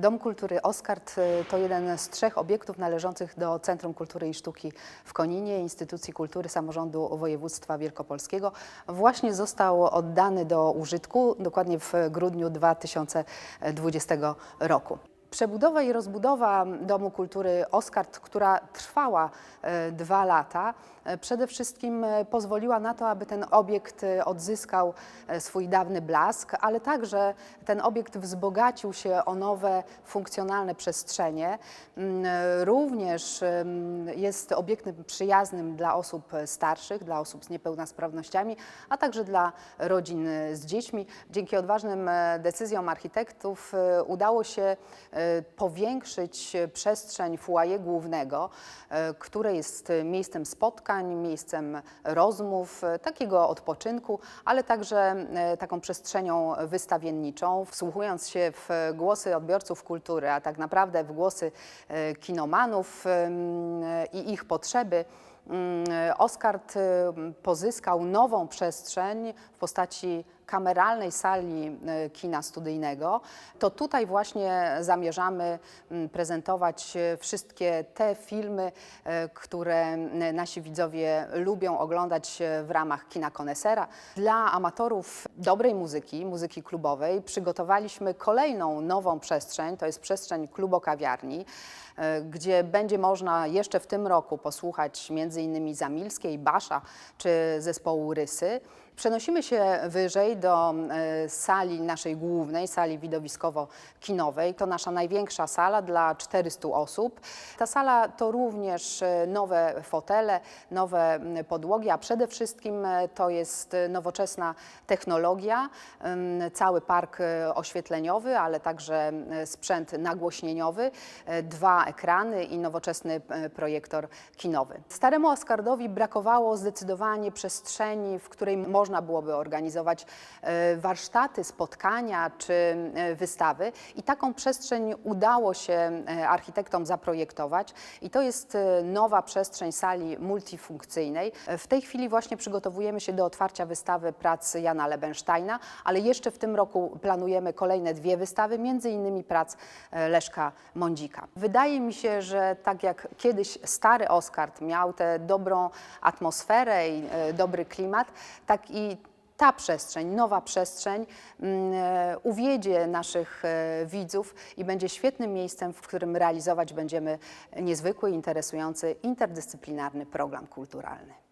Dom Kultury Oskard y, to jeden z trzech obiektów należących do Centrum Kultury i Sztuki w Koninie, instytucji kultury samorządu województwa wielkopolskiego. Właśnie został oddany do użytku dokładnie w grudniu 2020 roku. Przebudowa i rozbudowa Domu Kultury Oskard, która trwała e, dwa lata, e, przede wszystkim e, pozwoliła na to, aby ten obiekt odzyskał swój dawny blask, ale także ten obiekt wzbogacił się o nowe funkcjonalne przestrzenie. Mm, Również jest obiektem przyjaznym dla osób starszych, dla osób z niepełnosprawnościami, a także dla rodzin z dziećmi. Dzięki odważnym decyzjom architektów udało się powiększyć e, przestrzeń foyer głównego, e, które jest miejscem spotkań, miejscem rozmów, e, takiego odpoczynku, ale także taką przestrzenią wystawienniczą. Wsłuchując się w głosy odbiorców kultury, a tak naprawdę w głosy kinomanów i ich potrzeby, Oskard y, pozyskał nową przestrzeń w postaci kameralnej sali y, kina studyjnego. To tutaj właśnie zamierzamy mm, prezentować y, wszystkie te filmy, y, które nasi widzowie lubią oglądać w ramach kina konesera. Dla amatorów dobrej muzyki, muzyki klubowej, przygotowaliśmy kolejną nową przestrzeń. To jest przestrzeń klubo-kawiarni e, gdzie będzie można jeszcze w tym roku posłuchać innymi Zamilskiej, Basza czy zespołu Rysy. Przenosimy się wyżej do e, sali naszej głównej, sali widowiskowo-kinowej. To nasza największa sala dla 400 osób. Ta sala to również e, nowe fotele, nowe podłogi, a przede wszystkim to jest nowoczesna technologia, em, cały park e, oświetleniowy, ale także e, sprzęt nagłośnieniowy, e, dwa ekrany i nowoczesny projektor kinowy. Staremu Oscardowi brakowało zdecydowanie przestrzeni, w której można byłoby organizować warsztaty, spotkania czy wystawy i taką przestrzeń udało się architektom zaprojektować i to jest nowa przestrzeń sali multifunkcyjnej. W tej chwili właśnie przygotowujemy się do otwarcia wystawy prac Jana Ale jeszcze w tym roku planujemy kolejne dwie wystawy, między innymi prac e, Leszka Mądzika. Wydaje mi się, że tak jak kiedyś stary Oskard miał tę dobrą atmosferę i e, dobry klimat, tak i ta przestrzeń, nowa przestrzeń mm, e, uwiedzie naszych widzów i będzie świetnym miejscem, w którym realizować będziemy niezwykły, interesujący, interdyscyplinarny program kulturalny.